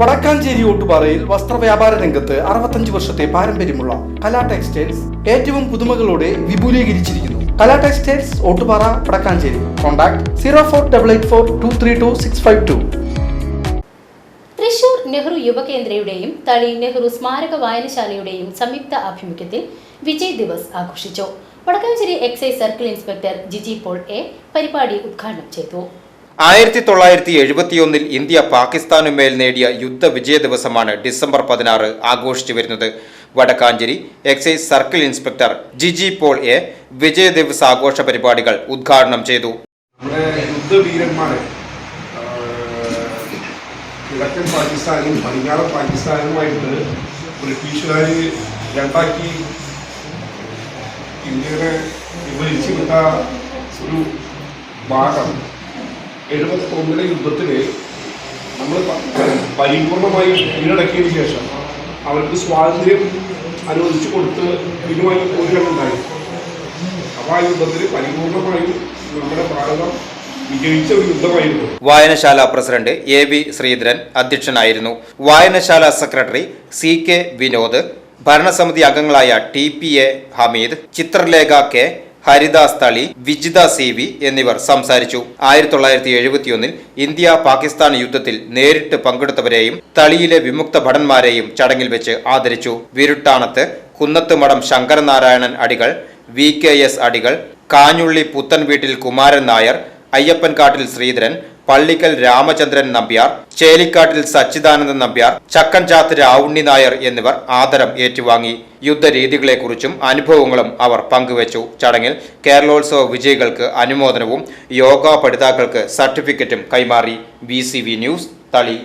വടക്കാഞ്ചേരി ഓട്ടുപാറയിൽ വസ്ത്രവ്യാപാര രംഗത്ത് അറുപത്തഞ്ച് വർഷത്തെ പാരമ്പര്യമുള്ള കലാ ടെക്സ്റ്റൈൽസ് ഏറ്റവും പുതുമകളോടെ വിപുലീകരിച്ചിരിക്കുന്നു. Kala textiles Ottupara Vadakkanchery. Contact zero four double eight four two three two six five two. Thrissur Nehru യുവകേന്ദ്രയുടെയും Thali Nehru സ്മാരക വായനശാലയുടെയും സംയുക്ത ആഭിമുഖ്യത്തിൽ വിജയ് ദിവസ് ആഘോഷിച്ചു. Vadakkanchery excise circle inspector Jiji Paul A പരിപാടി ഉദ്ഘാടനം ചെയ്തു. ആയിരത്തി തൊള്ളായിരത്തി എഴുപത്തിയൊന്നിൽ ഇന്ത്യ പാകിസ്ഥാനുമേൽ നേടിയ യുദ്ധ വിജയ ദിവസമാണ് ഡിസംബർ പതിനാറ് ആഘോഷിച്ചു വരുന്നത്. Vadakkanchery excise circle inspector Jiji Paul A വിജയ ദിവസ ആഘോഷ പരിപാടികൾ ഉദ്ഘാടനം ചെയ്തു. യുദ്ധവീരന്മാരെ കിഴക്കൻ പാകിസ്ഥാനും പടിഞ്ഞാറൻ പാകിസ്ഥാനുമായിട്ട് ബ്രിട്ടീഷുകാർ രണ്ടാക്കി ഇന്ത്യനെ വിഭജിച്ചു വിട്ട ഒരു ഭാഗം എഴുപത്തി ഒന്നിലെ യുദ്ധത്തിൽ നമ്മൾ പരിപൂർണമായി കീഴടക്കിയതിന് ശേഷം അവർക്ക് സ്വാതന്ത്ര്യം അനുവദിച്ചു കൊടുത്ത് ഇതുമായി പോരുകയുണ്ടായി അപ്പോൾ ആ യുദ്ധത്തിൽ പരിപൂർണമായും നമ്മുടെ ഭാരതം വായനശാല പ്രസിഡന്റ് എ വി ശ്രീധരൻ അധ്യക്ഷനായിരുന്നു. വായനശാല സെക്രട്ടറി സി കെ വിനോദ് ഭരണസമിതി അംഗങ്ങളായ T P A Hameed Chithralekha K Haridas Thali Vijitha C V എന്നിവർ സംസാരിച്ചു. ആയിരത്തി തൊള്ളായിരത്തി എഴുപത്തിയൊന്നിൽ ഇന്ത്യ പാകിസ്ഥാൻ യുദ്ധത്തിൽ നേരിട്ട് പങ്കെടുത്തവരെയും തളിയിലെ വിമുക്ത ഭടന്മാരെയും ചടങ്ങിൽ വെച്ച് ആദരിച്ചു. വിരുട്ടാണത്ത് കുന്നത്ത് മഠം ശങ്കരനാരായണൻ അടികൾ വി കെ എസ് അടികൾ കാഞ്ഞുള്ളി പുത്തൻ വീട്ടിൽ കുമാരൻ നായർ അയ്യപ്പൻകാട്ടിൽ ശ്രീധരൻ പള്ളിക്കൽ രാമചന്ദ്രൻ നമ്പ്യാർ ചേലിക്കാട്ടിൽ സച്ചിദാനന്ദൻ നമ്പ്യാർ ചക്കൻചാത്ത് രാവുണ്ണി നായർ എന്നിവർ ആദരം ഏറ്റുവാങ്ങി. യുദ്ധരീതികളെക്കുറിച്ചും അനുഭവങ്ങളും അവർ പങ്കുവച്ചു. ചടങ്ങിൽ കേരളോത്സവ വിജയികൾക്ക് അനുമോദനവും യോഗ പഠിതാക്കൾക്ക് സർട്ടിഫിക്കറ്റും കൈമാറി. B news Thali.